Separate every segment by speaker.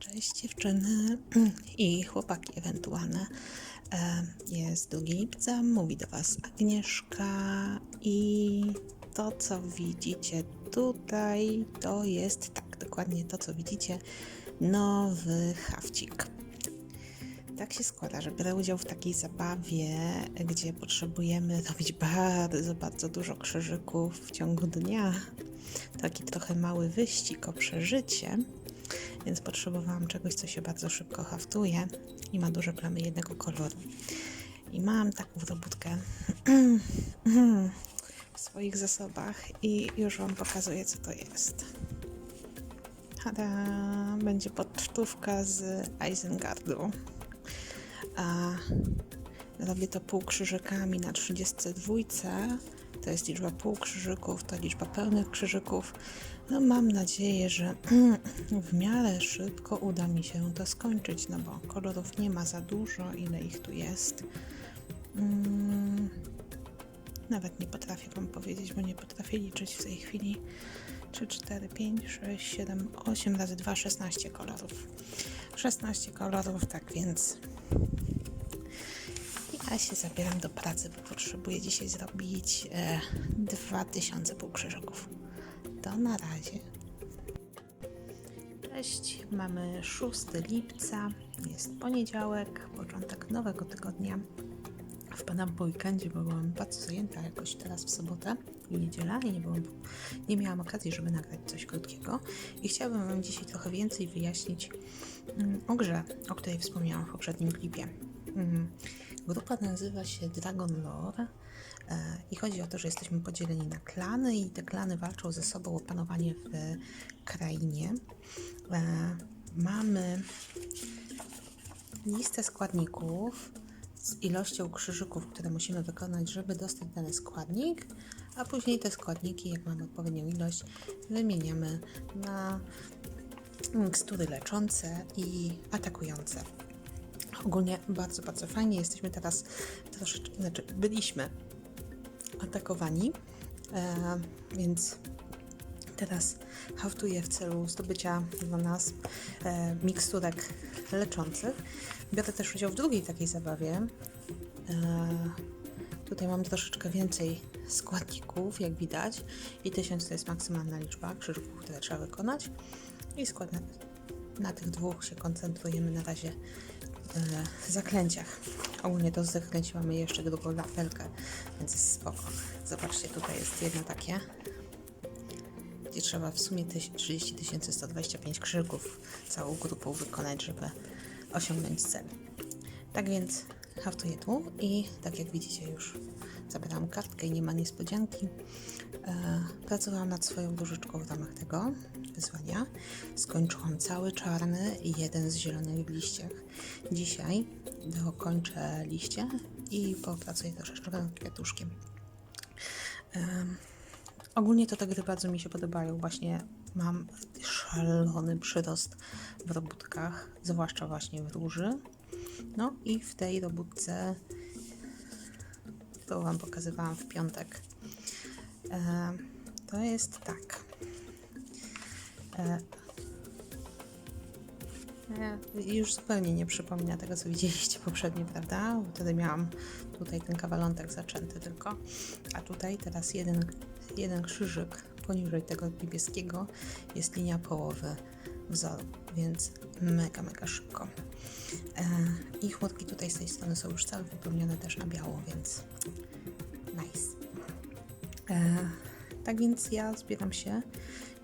Speaker 1: Cześć dziewczyny i chłopaki ewentualne. Jest 2 lipca, mówi do Was Agnieszka i to co widzicie tutaj to jest tak, dokładnie to co widzicie, nowy hawcik. Tak się składa, że biorę udział w takiej zabawie, gdzie potrzebujemy robić bardzo, bardzo dużo krzyżyków w ciągu dnia. Taki trochę mały wyścig o przeżycie, więc potrzebowałam czegoś, co się bardzo szybko haftuje i ma duże plamy jednego koloru. I mam taką robótkę w swoich zasobach i już Wam pokazuję, co to jest. Tada! Będzie podsztówka z Eisengardu. A robię to półkrzyżykami na 32. To jest liczba półkrzyżyków, to liczba pełnych krzyżyków. No mam nadzieję, że w miarę szybko uda mi się to skończyć, no bo kolorów nie ma za dużo, ile ich tu jest. Mm, nawet nie potrafię Wam powiedzieć, bo nie potrafię liczyć w tej chwili. 3, 4, 5, 6, 7, 8 razy 2, 16 kolorów. 16 kolorów, tak więc ja się zabieram do pracy, bo potrzebuję dzisiaj zrobić e, 2000 półkrzyżyków. To na razie. Cześć, mamy 6 lipca, jest poniedziałek, początek nowego tygodnia. Wpadam po weekendzie, byłam bardzo zajęta jakoś teraz w sobotę i niedzielę i nie, byłam, nie miałam okazji, żeby nagrać coś krótkiego. I chciałabym Wam dzisiaj trochę więcej wyjaśnić mm, o grze, o której wspomniałam w poprzednim klipie. Mm, Grupa nazywa się Dragon Lore e, i chodzi o to, że jesteśmy podzieleni na klany i te klany walczą ze sobą o panowanie w krainie. E, Mamy listę składników z ilością krzyżyków, które musimy wykonać, żeby dostać dany składnik, a później te składniki, jak mamy odpowiednią ilość, wymieniamy na mikstury leczące i atakujące. Ogólnie bardzo, bardzo fajnie. Jesteśmy teraz troszeczkę, znaczy byliśmy atakowani, e, więc teraz haftuję w celu zdobycia dla nas e, miksturek leczących. Biorę też udział w drugiej takiej zabawie. E, tutaj mam troszeczkę więcej składników, jak widać. I 1000 to jest maksymalna liczba krzyżyków, które trzeba wykonać. I na, tych dwóch się koncentrujemy na razie zaklęciach. Ogólnie do zaklęć mamy jeszcze drugą lapelkę, więc jest spoko. Zobaczcie, tutaj jest jedno takie, gdzie trzeba w sumie tyś- 30 125 krzyków całą grupą wykonać, żeby osiągnąć cel. Tak więc haftuję tu i tak jak widzicie już zabrałam kartkę i nie ma niespodzianki. E, pracowałam nad swoją różyczką w ramach tego wyzwania. Skończyłam cały czarny i jeden z zielonych w liściach. Dzisiaj dokończę liście i popracuję troszeczkę nad kwiatuszkiem. Em, Ogólnie to te gry bardzo mi się podobają. Właśnie mam szalony przyrost w robótkach, zwłaszcza właśnie w róży. No i w tej robótce, którą Wam pokazywałam w piątek, e, to jest tak. E, e, już zupełnie nie przypomina tego, co widzieliście poprzednio, prawda? Wtedy miałam tutaj ten kawalątek zaczęty tylko, a tutaj teraz jeden, jeden krzyżyk poniżej tego niebieskiego jest linia połowy wzoru, więc mega, mega szybko. E, I chłodki tutaj z tej strony są już całe wypełnione też na biało, więc. E, tak więc ja zbieram się,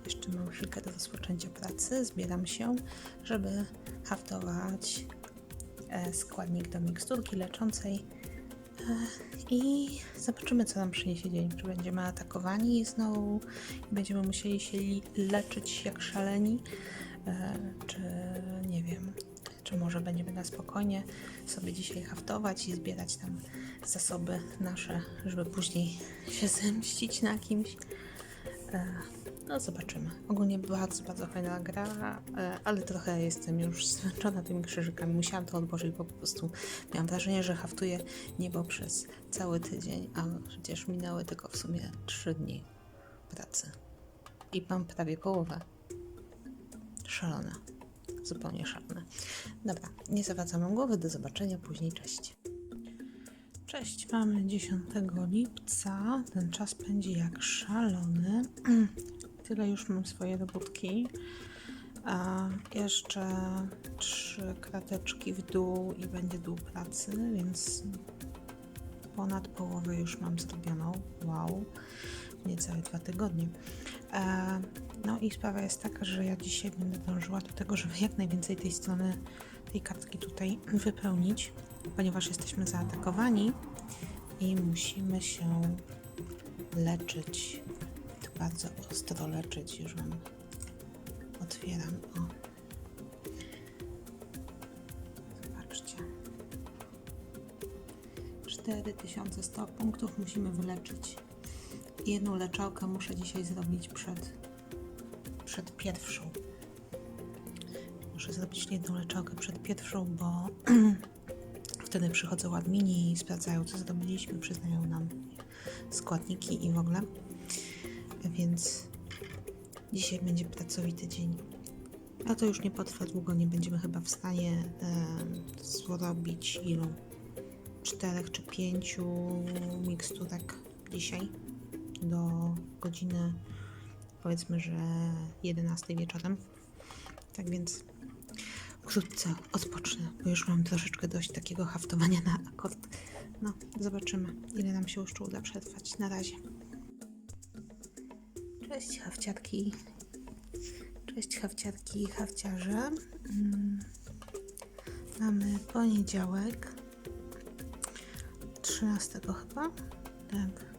Speaker 1: jeszcze mam chwilkę do rozpoczęcia pracy, zbieram się, żeby haftować e, składnik do miksturki leczącej. E, i zobaczymy, co nam przyniesie dzień. Czy będziemy atakowani znowu i będziemy musieli się leczyć jak szaleni, e, czy czy może będziemy na spokojnie sobie dzisiaj haftować i zbierać tam zasoby nasze, żeby później się zemścić na kimś. E, No zobaczymy. Ogólnie bardzo, bardzo fajna gra, e, ale trochę jestem już zmęczona tymi krzyżykami. Musiałam to odłożyć, bo po prostu miałam wrażenie, że haftuję niebo przez cały tydzień, a przecież minęły tylko w sumie 3 dni pracy. I mam prawie połowę. Szalona. Zupełnie szalone. Dobra, nie zawracam głowy, do zobaczenia później, cześć. Cześć, mamy 10 lipca, ten czas pędzi jak szalony. Tyle już mam swoje robótki. A jeszcze trzy krateczki w dół i będzie dół pracy, więc ponad połowę już mam zrobioną. Wow, niecałe dwa tygodnie. No i sprawa jest taka, że ja dzisiaj będę dążyła do tego, żeby jak najwięcej tej strony, tej kartki tutaj wypełnić, ponieważ jesteśmy zaatakowani i musimy się leczyć. To bardzo ostro leczyć. Już mam otwieram. O. Zobaczcie. 4100 punktów musimy wyleczyć. Jedną leczalkę muszę dzisiaj zrobić przed, przed pierwszą. Muszę zrobić jedną leczalkę przed pierwszą, bo wtedy przychodzą admini i sprawdzają, co zrobiliśmy, przyznają nam składniki i w ogóle. Więc dzisiaj będzie pracowity dzień. A to już nie potrwa długo, nie będziemy chyba w stanie e, zrobić ilu? Czterech czy pięciu miksturek dzisiaj do godziny powiedzmy, że 11 wieczorem. Tak więc wkrótce odpocznę, bo już mam troszeczkę dość takiego haftowania na akord. No, zobaczymy, ile nam się jeszcze uda przetrwać. Na razie. Cześć hawciarki. Cześć hawciarki i hawciarze. Mm. Mamy poniedziałek. 13 chyba. Tak.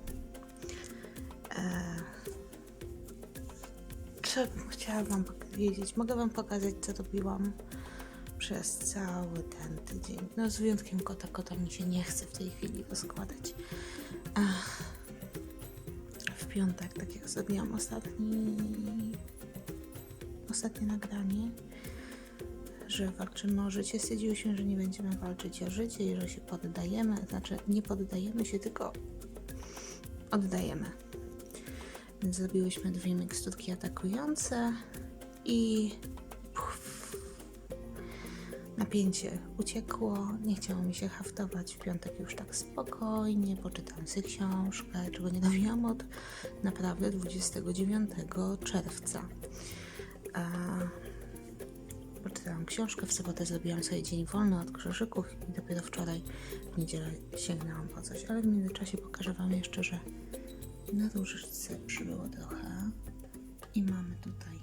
Speaker 1: Chciałam wam powiedzieć? Mogę wam pokazać, co robiłam przez cały ten tydzień. No z wyjątkiem kota. Kota mi się nie chce w tej chwili rozkładać. Ach. W piątek, tak jak zrobiłam ostatni... Ostatnie nagranie, że walczymy o życie. Stwierdziłyśmy, że nie będziemy walczyć o życie i że się poddajemy. Znaczy, nie poddajemy się, tylko oddajemy. Więc zrobiłyśmy dwie miksturki atakujące i puf, napięcie uciekło. Nie chciało mi się haftować w piątek już tak spokojnie. Poczytałam sobie książkę, czego nie robiłam od naprawdę 29 czerwca. A, poczytałam książkę, w sobotę zrobiłam sobie dzień wolny od krzyżyków i dopiero wczoraj w niedzielę sięgnęłam po coś. Ale w międzyczasie pokażę Wam jeszcze, że na różyczce przybyło trochę i mamy tutaj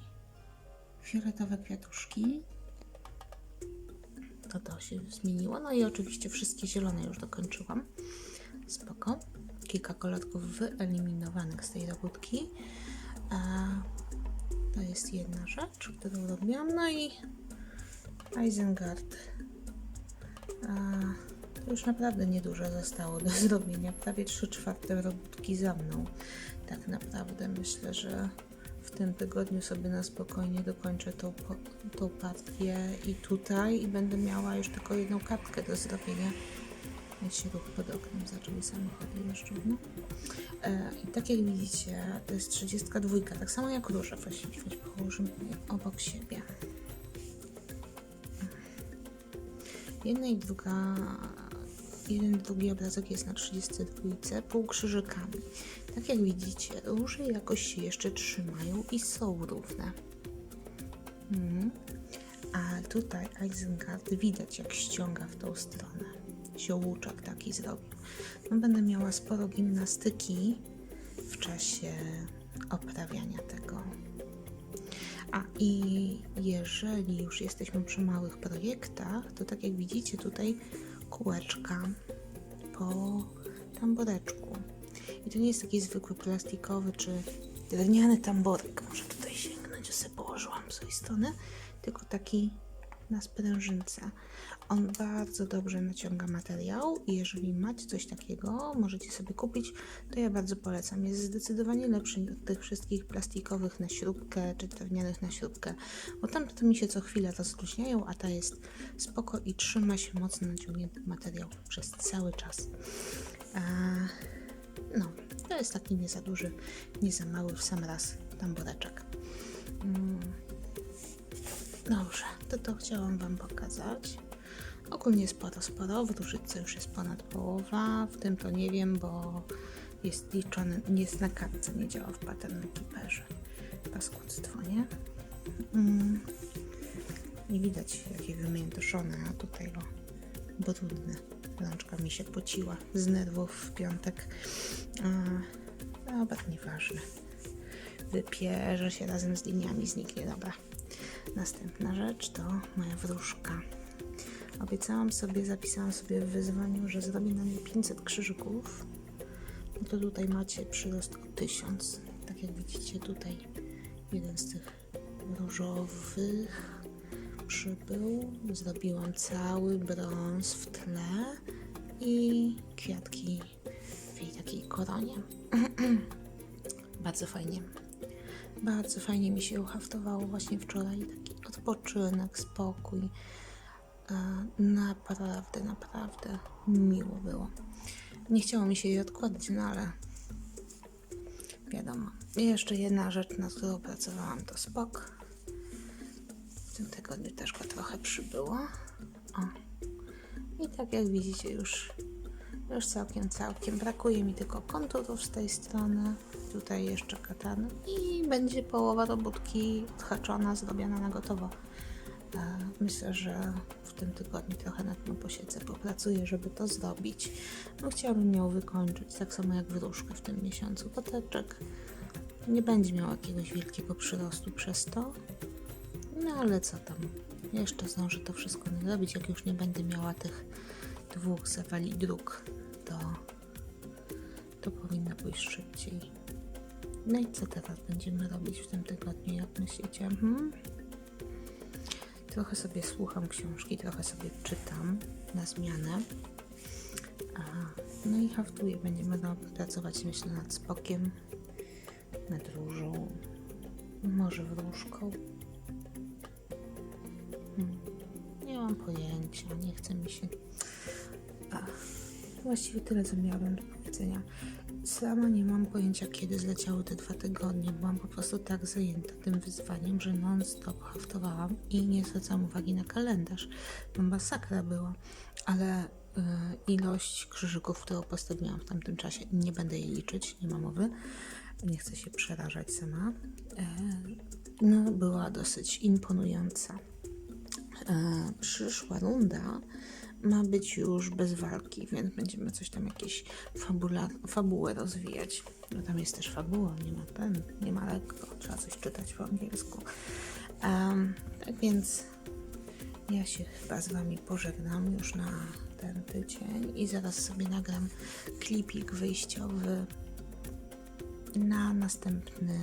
Speaker 1: fioletowe kwiatuszki. To to się zmieniło. No i oczywiście wszystkie zielone już dokończyłam. Spoko. Kilka kolorków wyeliminowanych z tej robótki. To jest jedna rzecz, którą robiłam. No i Isengard. A już naprawdę niedużo zostało do zrobienia. Prawie 3 czwarte robótki za mną. Tak naprawdę myślę, że w tym tygodniu sobie na spokojnie dokończę tą, tą partię i tutaj i będę miała już tylko jedną kartkę do zrobienia. Jak się ruch pod oknem zaczęły samochody jeżdżą. No. E, I tak jak widzicie, to jest 32, tak samo jak róże właściwie, choć położymy obok siebie. Jedna i druga, jeden drugi obrazek jest na 32 półkrzyżykami. Tak jak widzicie, róże jakoś się jeszcze trzymają i są równe. Mm. A tutaj Isengard widać jak ściąga w tą stronę. Siołuczek taki zrobił. No, będę miała sporo gimnastyki w czasie oprawiania tego. A i jeżeli już jesteśmy przy małych projektach, to tak jak widzicie tutaj kółeczka po tamboreczku. I to nie jest taki zwykły plastikowy czy drewniany tamborek. Może tutaj sięgnąć, że sobie położyłam z tej strony, tylko taki na sprężynce. On bardzo dobrze naciąga materiał i jeżeli macie coś takiego, możecie sobie kupić, to ja bardzo polecam. Jest zdecydowanie lepszy od tych wszystkich plastikowych na śrubkę czy drewnianych na śrubkę, bo tam to mi się co chwilę rozluźniają, a ta jest spoko i trzyma się mocno naciągnięty materiał przez cały czas. A, no, to jest taki nie za duży, nie za mały w sam raz tamboreczek. Mm. Dobrze, to to chciałam Wam pokazać. Ogólnie sporo, sporo. W różycy już jest ponad połowa. W tym to nie wiem, bo jest liczony, nie jest na kartce, nie działa w pattern keeperze. Paskudztwo, nie? Mm. Nie widać jakie wymiętoszone, a tutaj o, brudne. Rączka mi się pociła z nerwów w piątek. A, dobra, nieważne. Wypierze się razem z liniami, zniknie, dobra. Następna rzecz to moja wróżka. Obiecałam sobie, zapisałam sobie w wyzwaniu, że zrobię na niej 500 krzyżyków. No to tutaj macie przyrost o 1000. Tak jak widzicie tutaj jeden z tych różowych przybył. Zrobiłam cały brąz w tle i kwiatki w jej takiej koronie. Bardzo fajnie. Bardzo fajnie mi się uhaftowało właśnie wczoraj. Taki odpoczynek, spokój. E, Naprawdę, naprawdę miło było. Nie chciało mi się jej odkładać, no ale wiadomo. I jeszcze jedna rzecz, nad którą pracowałam, to spok. W tym tygodniu też go trochę przybyło. O. I tak jak widzicie już, już całkiem, całkiem. Brakuje mi tylko konturów z tej strony. Tutaj jeszcze katan i będzie połowa robótki odhaczona, zrobiona na gotowo. E, Myślę, że w tym tygodniu trochę nad nią posiedzę, popracuję, żeby to zrobić. No, chciałabym ją wykończyć, tak samo jak wróżkę w tym miesiącu. Poteczek nie będzie miał jakiegoś wielkiego przyrostu przez to, no ale co tam, jeszcze zdążę to wszystko nadrobić, jak już nie będę miała tych dwóch zawali dróg, to, to powinno pójść szybciej. No i co teraz będziemy robić w tym tygodniu, jak myślicie? Hmm? Trochę sobie słucham książki, trochę sobie czytam na zmianę. A, no i haftuję. Będziemy pracować, myślę, nad spokiem, nad różą, może wróżką. Hmm. Nie mam pojęcia, nie chce mi się. Właściwie tyle, co miałabym do powiedzenia. Sama nie mam pojęcia, kiedy zleciały te dwa tygodnie. Byłam po prostu tak zajęta tym wyzwaniem, że non-stop haftowałam i nie zwracam uwagi na kalendarz. To masakra była, ale y, ilość krzyżyków, którą postawiłam w tamtym czasie, nie będę jej liczyć, nie ma mowy. Nie chcę się przerażać sama. E, no, była dosyć imponująca. E, przyszła runda ma być już bez walki, więc będziemy coś tam jakieś fabula, fabułę rozwijać. No tam jest też fabuła, nie ma ten, nie ma lekko, trzeba coś czytać po angielsku. Um, tak więc ja się chyba z Wami pożegnam już na ten tydzień i zaraz sobie nagram klipik wyjściowy na następny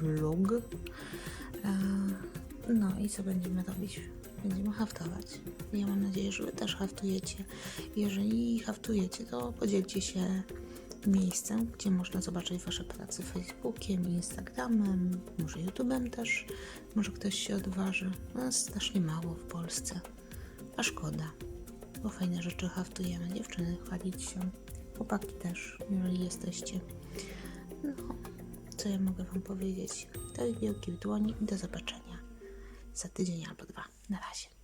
Speaker 1: vlog. E, No i co będziemy robić? Będziemy haftować. Ja mam nadzieję, że Wy też haftujecie. Jeżeli haftujecie, to podzielcie się miejscem, gdzie można zobaczyć Wasze prace Facebookiem, Instagramem, może YouTube'em też. Może ktoś się odważy. No, jest strasznie mało w Polsce. A szkoda, bo fajne rzeczy haftujemy. Dziewczyny, chwalić się. Chłopaki też, jeżeli jesteście. No, co ja mogę Wam powiedzieć? To wielkie w dłoni i do zobaczenia za tydzień albo dwa. Na razie.